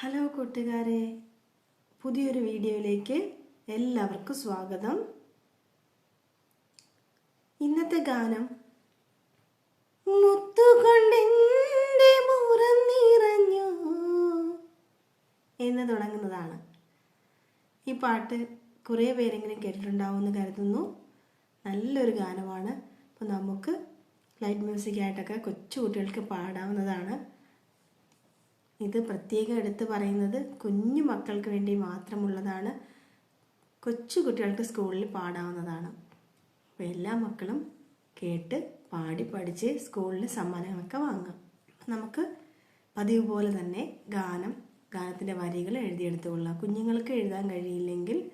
Hello കൂട്ടുകാരെ പുതിയൊരു വീഡിയോയിലേക്ക് എല്ലാവർക്കും സ്വാഗതം. ഇന്നത്തെ ഗാനം മുത്തുകൊണ്ടെന്റെ നിറഞ്ഞു എന്ന് തുടങ്ങുന്നതാണ്. ഈ പാട്ട് കുറേ പേരെങ്കിലും കേട്ടിട്ടുണ്ടാവുമെന്ന് കരുതുന്നു. നല്ലൊരു ഗാനമാണ്. അപ്പോൾ നമുക്ക് ലൈറ്റ് മ്യൂസിക്കായിട്ടൊക്കെ കൊച്ചു കുട്ടികൾക്ക് പാടാവുന്നതാണ്. ഇത് പ്രത്യേകം എടുത്ത് പറയുന്നത് കുഞ്ഞു മക്കൾക്ക് വേണ്ടി മാത്രമുള്ളതാണ്. കൊച്ചു കുട്ടികൾക്ക് സ്കൂളിൽ പാടാവുന്നതാണ്. അപ്പോൾ എല്ലാ മക്കളും കേട്ട് പാടി പഠിച്ച് സ്കൂളിൽ സമ്മാനങ്ങളൊക്കെ വാങ്ങാം. നമുക്ക് പതിവ് പോലെ തന്നെ ഗാനം ഗാനത്തിന്റെ വരികൾ എഴുതിയെടുത്തുകൊള്ളുക കുഞ്ഞുങ്ങൾക്ക് എഴുതാൻ കഴിയില്ലെങ്കിൽ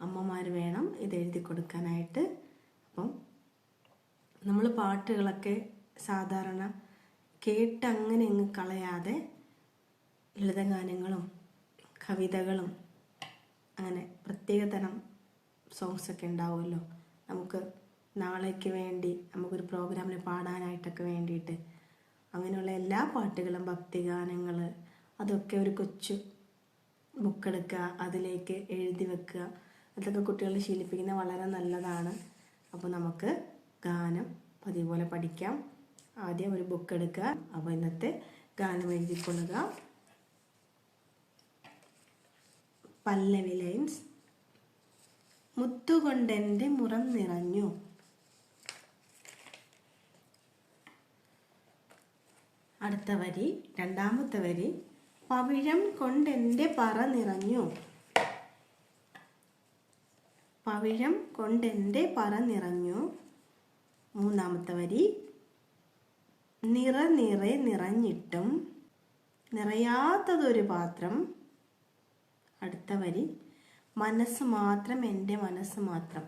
അമ്മമാർ വേണം ഇത് എഴുതി കൊടുക്കാനായിട്ട്. അപ്പം നമ്മൾ പാട്ടുകളൊക്കെ സാധാരണ കേട്ട് അങ്ങനെ അങ്ങ് കളയാതെ ലളിതഗാനങ്ങളും കവിതകളും അങ്ങനെ പ്രത്യേകതരം സോങ്സ് ഒക്കെ ഉണ്ടാവുമല്ലോ. നമുക്ക് നാളേക്ക് വേണ്ടി നമുക്കൊരു പ്രോഗ്രാമിന് പാടാനായിട്ടൊക്കെ വേണ്ടിയിട്ട് അങ്ങനെയുള്ള എല്ലാ പാട്ടുകളും ഭക്തിഗാനങ്ങൾ അതൊക്കെ ഒരു കൊച്ചു ബുക്കെടുക്കുക അതിലേക്ക് എഴുതി വെക്കുക. അതൊക്കെ കുട്ടികളെ ശീലിപ്പിക്കുന്നത് വളരെ നല്ലതാണ്. അപ്പോൾ നമുക്ക് ഗാനം പതിപോലെ പഠിക്കാം. ആദ്യം ഒരു ബുക്ക് എടുക്കുക അപ്പോൾ ഇന്നത്തെ ഗാനം എഴുതിക്കൊള്ളുക. പല്ലവി ലൈൻസ്. മുത്തുകൊണ്ടെന്റെ മുറം നിറഞ്ഞു. അടുത്ത വരി രണ്ടാമത്തെ വരി. പവിഴം കൊണ്ടെന്റെ പറ നിറഞ്ഞു. പവിഴം കൊണ്ടെന്റെ പറ നിറഞ്ഞു. മൂന്നാമത്തെ വരി. നിറ നിറ നിറഞ്ഞിട്ടും നിറയാത്തതൊരു പാത്രം അടുത്ത വരി. മനസ്സ് മാത്രം എന്റെ മനസ്സ് മാത്രം.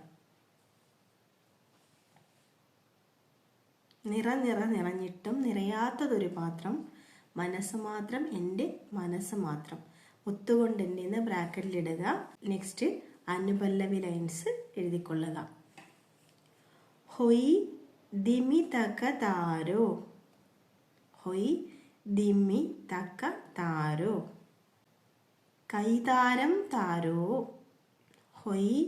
നിറ നിറ നിറഞ്ഞിട്ടും നിറയാത്തതൊരു പാത്രം മനസ്സ് മാത്രം എന്റെ മനസ്സ് മാത്രം. മുത്തുകൊണ്ട് എന്റെ ബ്രാക്കറ്റിലിടുക നെക്സ്റ്റ് അനുപല്ലവി ലൈൻസ് എഴുതിക്കൊള്ളുക. ഹൊയ് ദിമി തക്ക താരോ? ഹൊയ് ദിമി തക്ക താരോ? കൈതാരം താരോ? ഹൊയ്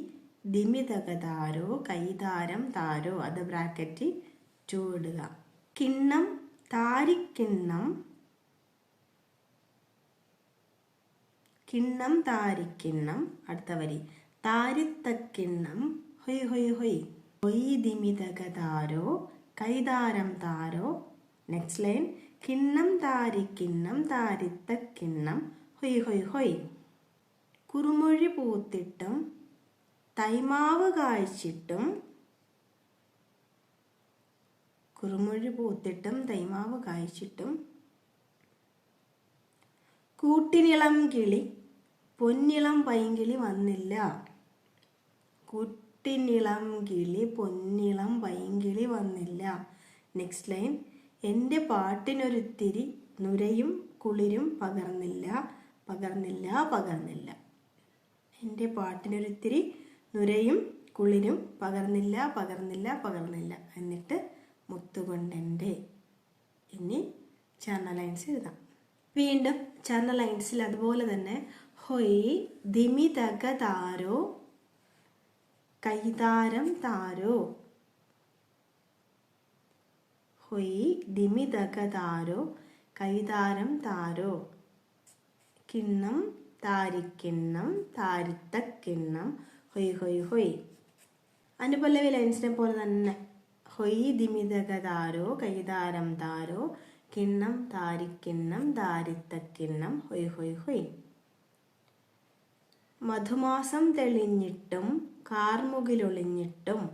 ദിമിതകതാരോ? കൈതാരം താരോ? അത് ബ്രാക്കറ്റ് ടു ഇടുക കിണ്ണം താരിക്കിണ്ണം കിണ്ണം താരിക്കിണ്ണം. അടുത്ത വരി. താരിത്തക്കിണ്ണം. ഹൊയ് ഹൊയ് ഹൊയ്. ഹൊയ് ദിമിതകതാരോ? കൈതാരം താരോ? Next line. കിണ്ണം താരിക്കിണ്ണം താരിത്തക്കിണ്ണം. ഹൊയ് ഹൊയ് ഹൊയ്. കുറുമൊഴി പൂത്തിട്ടും തൈമാവ് കായ്ച്ചിട്ടും കുറുമൊഴി പൂത്തിട്ടും തൈമാവ് കായ്ച്ചിട്ടും കൂട്ടിനിളം കിളി പൊന്നിളം പൈങ്കിളി വന്നില്ല. കുട്ടിനിളം കിളി പൊന്നിളം പൈങ്കിളി വന്നില്ല. നെക്സ്റ്റ് ലൈൻ എന്റെ പാട്ടിനൊരുത്തിരി നുരയും കുളിരും പകർന്നില്ല. പകർന്നില്ല പകർന്നില്ല. എന്റെ പാട്ടിനൊരിത്തിരി നുരയും കുളിരും പകർന്നില്ല പകർന്നില്ല പകർന്നില്ല എന്നിട്ട് മുത്തുകൊണ്ടെന്റെ. ഇനി ചർണ ലൈൻസ് എഴുതാം. വീണ്ടും ചർണ ലൈൻസിൽ അതുപോലെ തന്നെ ഹൊയ് ദിമി തക താരോ കൈതാരം താരോ. ഹൊയ് ദിമി തക താരോ കൈതാരം താരോ. കിണ്ണം താരിക്കിണ്ണം താരിത്തക്കിണ്ണം ഹൊയ് ഹൊയ് ഹൊയ്. അനുപല്ലവി ലൈൻസിനെ പോലെ തന്നെ ഹൊയ് ദിമിതക താരോ കൈതാരം താരോ കിണ്ണം താരിക്കിണ്ണം താരിത്തക്കിണ്ണം ഹൊയ് ഹൊയ് ഹൊയ്. മധുമാസം തെളിഞ്ഞിട്ടും കാർമുകിലൊളിഞ്ഞിട്ടും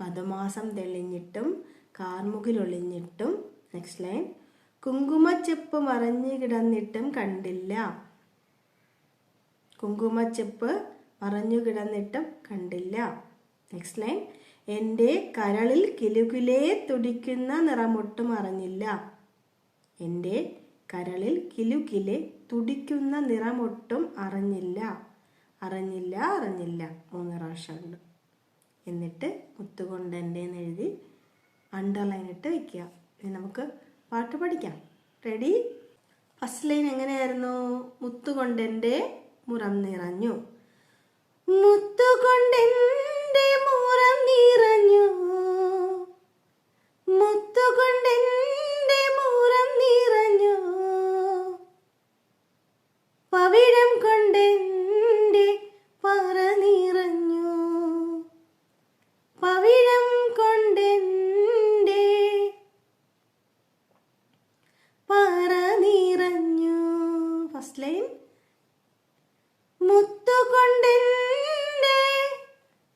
മധുമാസം തെളിഞ്ഞിട്ടും കാർമുകിലൊളിഞ്ഞിട്ടും. നെക്സ്റ്റ് ലൈൻ കുങ്കുമച്ചെപ്പ് മറഞ്ഞു കിടന്നിട്ടും കണ്ടില്ല. കുങ്കുമച്ചെപ്പ് മറഞ്ഞു കിടന്നിട്ടും കണ്ടില്ല. നെക്സ്റ്റ് ലൈൻ എന്റെ കരളിൽ കിലുകിലേ തുടിക്കുന്ന നിറമൊട്ടും അറിഞ്ഞില്ല. എന്റെ കരളിൽ കിലുകിലെ തുടിക്കുന്ന നിറമൊട്ടും അറിഞ്ഞില്ല. അറിഞ്ഞില്ല അറിഞ്ഞില്ല. മൂന്ന് പ്രാവശ്യമുണ്ട് എന്നിട്ട് മുത്തുകൊണ്ട് എന്റെ എഴുതി അണ്ടർലൈൻ ഇട്ട് വയ്ക്കുക ഇനി നമുക്ക് പാട്ട് പഠിക്കാം. റെഡി ഫസ്റ്റ് ലൈൻ എങ്ങനെയായിരുന്നു? മുത്തുകൊണ്ടെന്റെ മുറം നിറഞ്ഞു. മുത്തുകൊണ്ടെന്റെ മുറം നിറഞ്ഞു. മുത്തുകൊണ്ടെന്റെ മുറം നിറഞ്ഞു. പവിഴം കൊണ്ടെന്റെ മുത്തുകൊണ്ടെന്റെ.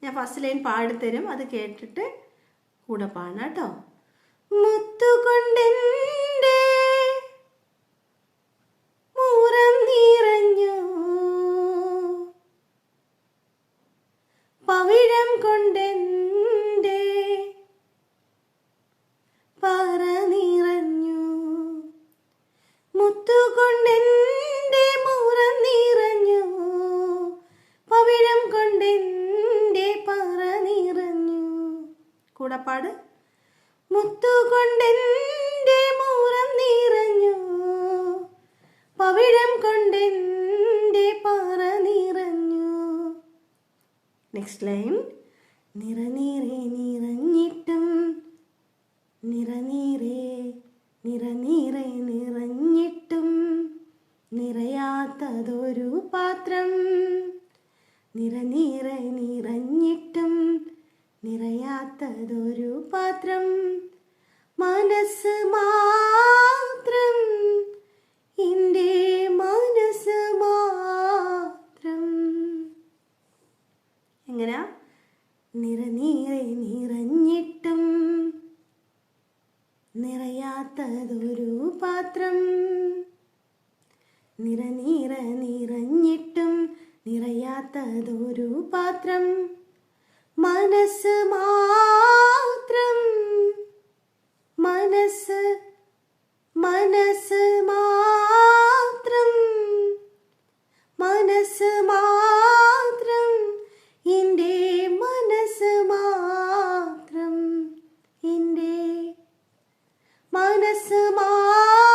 ഞാൻ ഫസ്റ്റ് ലൈൻ പാടിത്തരും അത് കേട്ടിട്ട് കൂടെ പാടാട്ടോ കേട്ടോ. കൂടപ്പാട് മുത്തുകൊണ്ടെന്റെ മൂറം നിറഞ്ഞു. പവിഴം കൊണ്ടെന്റെ പാറ നിറഞ്ഞു. നെക്സ്റ്റ് ലൈൻ നിറനീറെ നിറഞ്ഞിട്ടും നിറനീറെ നിറനീറെ നിറഞ്ഞിട്ടും നിറയാത്തതൊരു പാത്രം. നിറനീറെ നിറഞ്ഞിട്ടും നിറയാത്തതൊരു പാത്രം മനസ്സ് മാത്രം. എന്റെ മനസ്സ് മാത്രം. എങ്ങനെയാ നിറനീറെ നിറഞ്ഞിട്ടും നിറയാത്തതൊരു പാത്രം. നിറനീറ നിറഞ്ഞിട്ടും നിറയാത്തതൊരു പാത്രം. മനസ്സ് മാത്രം. മനസ്സ് മനസ്സ് മാത്രം. മനസ്സ് മാത്രം. എന്റെ മനസ്സ് മാത്രം. എന്റെ മനസ്സ് മാത്രം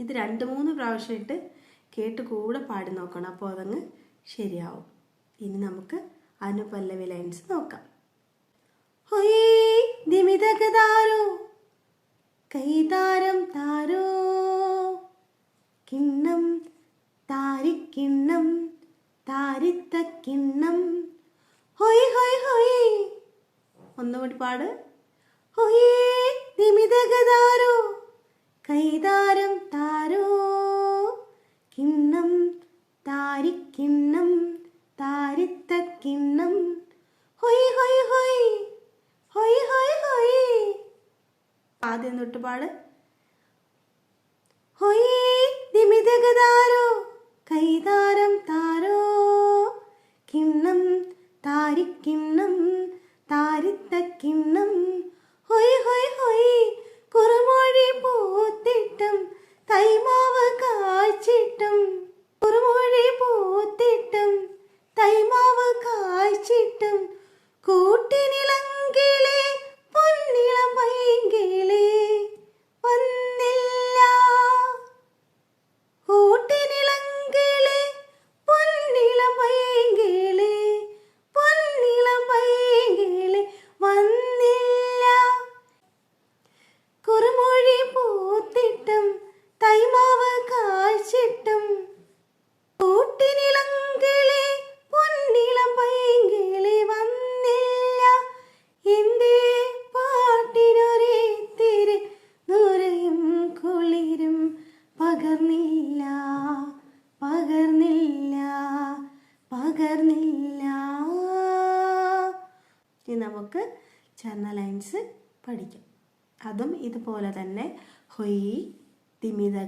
ഇത് രണ്ട് മൂന്ന് പ്രാവശ്യമായിട്ട് കേട്ട് കൂടെ പാടി നോക്കണം. അപ്പോൾ അതങ്ങ് ശരിയാവും. ഇനി നമുക്ക് അനുപല്ലവി ലൈൻസ് നോക്കാം. ദിമിതകതാരോ കൈതാരം താരോ? കിണ്ണം താരിക്കിണ്ണം താരിത്തക്കിണ്ണം ഹൊയ് ഹൊയ് ഹൊയ്. ഒന്നുകൂടി പാട്. ഹൊയ് നിമിതകതാരോ കൈതാരം താരോ കിണ്ണം താരിക്കിണ്ണം താരിത്തക്കിണ്ണം. ഹൊയ് ഹൊയ് ഹൊയ് ഹൊയ് ഹൊയ് ഹൊയ്. ആദ്യം തൊട്ട് പാട്. ഹൊയ് നിമിതകതാരോ കൈതാരം താരോ. കിണ്ണം താരിക്കിണ്ണം താരിത്തക്കിണ്ണം. ഹൊയ് ഹൊയ് ഹൊയ് കുറുമൊഴി പൂത്തിട്ടം തൈമാവ്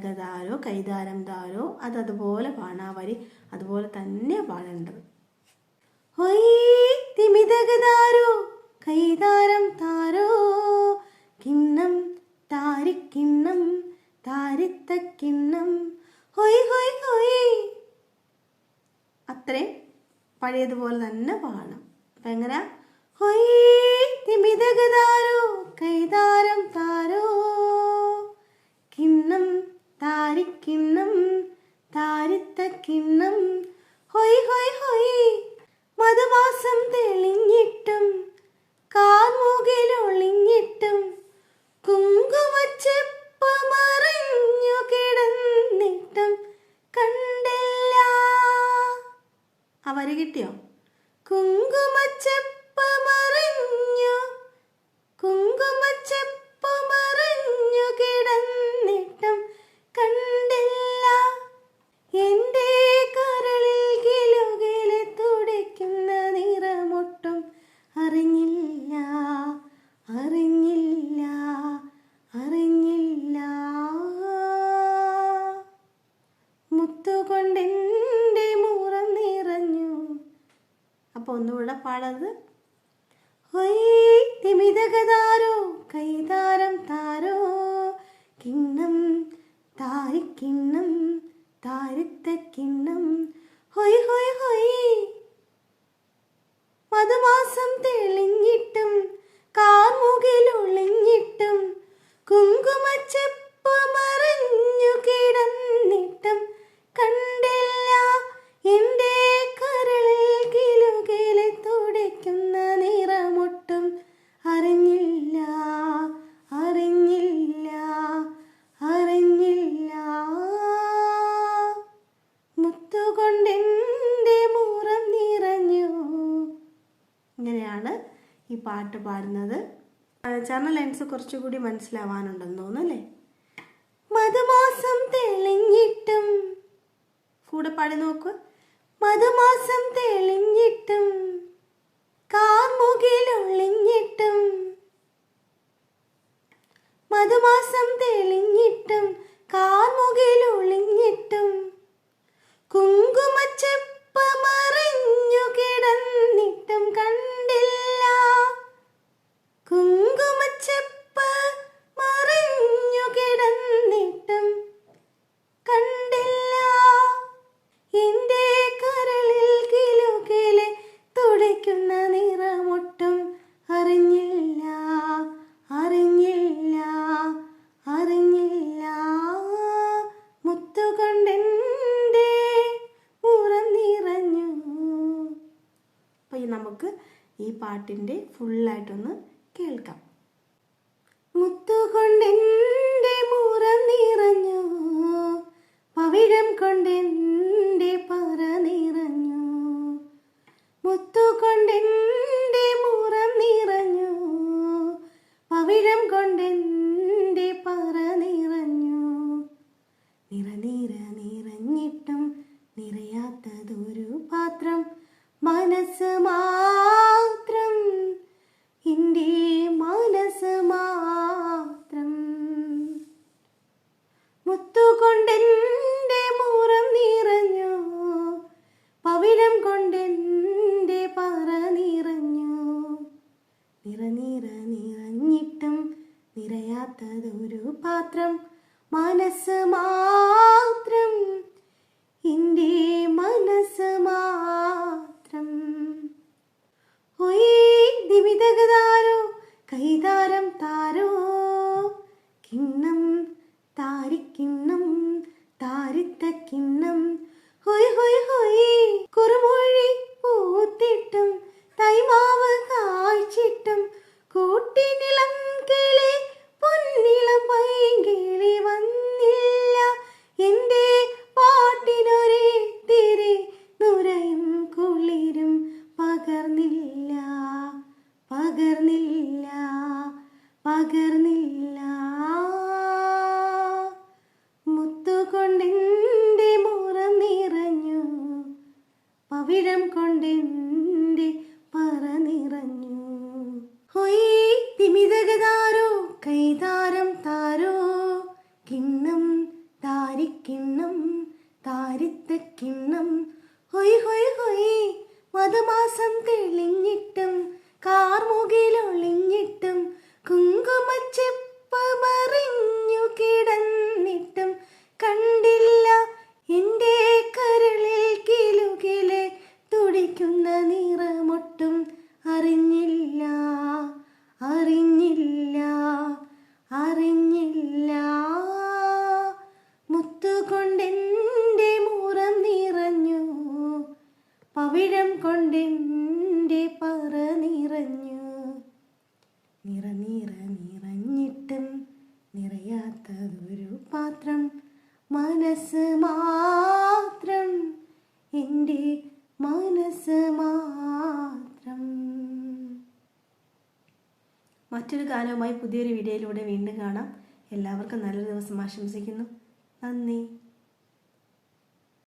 തിമിതകതാരോ കൈതാരം താരോ അത് അതുപോലെ വരി അതുപോലെ തന്നെ പാടേണ്ടത്. തിമിതകതാരോ കൈതാരം താരോ കിണ്ണം താരിക്കിണ്ണം താരിത്തക്കിണ്ണം. ഹൊയ് ഹൊയ് ഹൊയ്. അത്രയും പഴയതുപോലെ തന്നെ പാടണം. അപ്പം എങ്ങനെ? ഹൊയ് തിമിതകതാരോ കൈതാരം താരോ കിണ്ണം താരിക്കിണ്ണം താരിത്തക്കിണ്ണം. ഹൊയ് ഹൊയ് ഹൊയ് മധുവാസം തെളിഞ്ഞിട്ടും കാർമുകിലൊളിഞ്ഞിട്ടും കുങ്കുമച്ചെപ്പമറിഞ്ഞു കിടന്നിട്ടും കണ്ടില്ല. അവർ കിട്ടിയോ? കുങ്കുമച്ചെപ്പമറിഞ്ഞു കുങ്കുമച്ചെപ്പമറിഞ്ഞു കിടന്നു കണ്ടില്ല താരിത്തക്കിണ്ണം ഹൊയ് ഹൊയ് ഹൊയ് പാട്ട് പാടുന്നത്. ചാനൽ ലൈൻസ് കുറച്ചുകൂടി മനസ്സിലാവാനുണ്ടെന്ന് തോന്നുന്നു അല്ലേ? മധുമാസം തെളിഞ്ഞിട്ടും. കൂടെ പാടി നോക്കുക മധുമാസം തെളിഞ്ഞിട്ടും. കാർമുകിലൊളിഞ്ഞിട്ടും മധുമാസം തെളിഞ്ഞിട്ടും. കാർമുകിലൊളിഞ്ഞിട്ടും നമുക്ക് ഈ പാട്ടിന്റെ ഫുള്ളായിട്ടൊന്ന് കേൾക്കാം. മുത്തുകൊണ്ടെന്റെ മുറം നിറഞ്ഞു പവിഴം കൊണ്ടെന്റെ പറ നിറഞ്ഞു. മുത്തുകൊണ്ടെന്റെ മുറം നിറഞ്ഞു പവിഴം കൊണ്ടെന്റെ കിണ്ണം. ഹൊയ് ഹൊയ് ഹൊയ്. മതമാസം തെളിഞ്ഞിട്ടും കാർമുകിലൊളിഞ്ഞിട്ടും കുങ്കുമച്ചെപ്പ് മറിഞ്ഞു കിടന്നിട്ടും കണ്ടില്ല എന്റെ കരളിൽ കിലുകിലെ തുടിക്കുന്ന നിറമൊട്ടും അറിഞ്ഞില്ല. അറിഞ്ഞില്ല. അറിഞ്ഞില്ല. മുത്തുകൊണ്ടെന്ന് പവിഴം കൊണ്ടെന്റെ പറ നിറഞ്ഞു. നിറ നിറ നിറഞ്ഞിട്ടും നിറയാത്തതൊരു പാത്രം. മനസ്സ് മാത്രം. എന്റെ മനസ്സ് മാത്രം. മറ്റൊരു ഗാനവുമായി പുതിയൊരു വീഡിയോയിലൂടെ വീണ്ടും കാണാം. എല്ലാവർക്കും നല്ലൊരു ദിവസം ആശംസിക്കുന്നു. നന്ദി.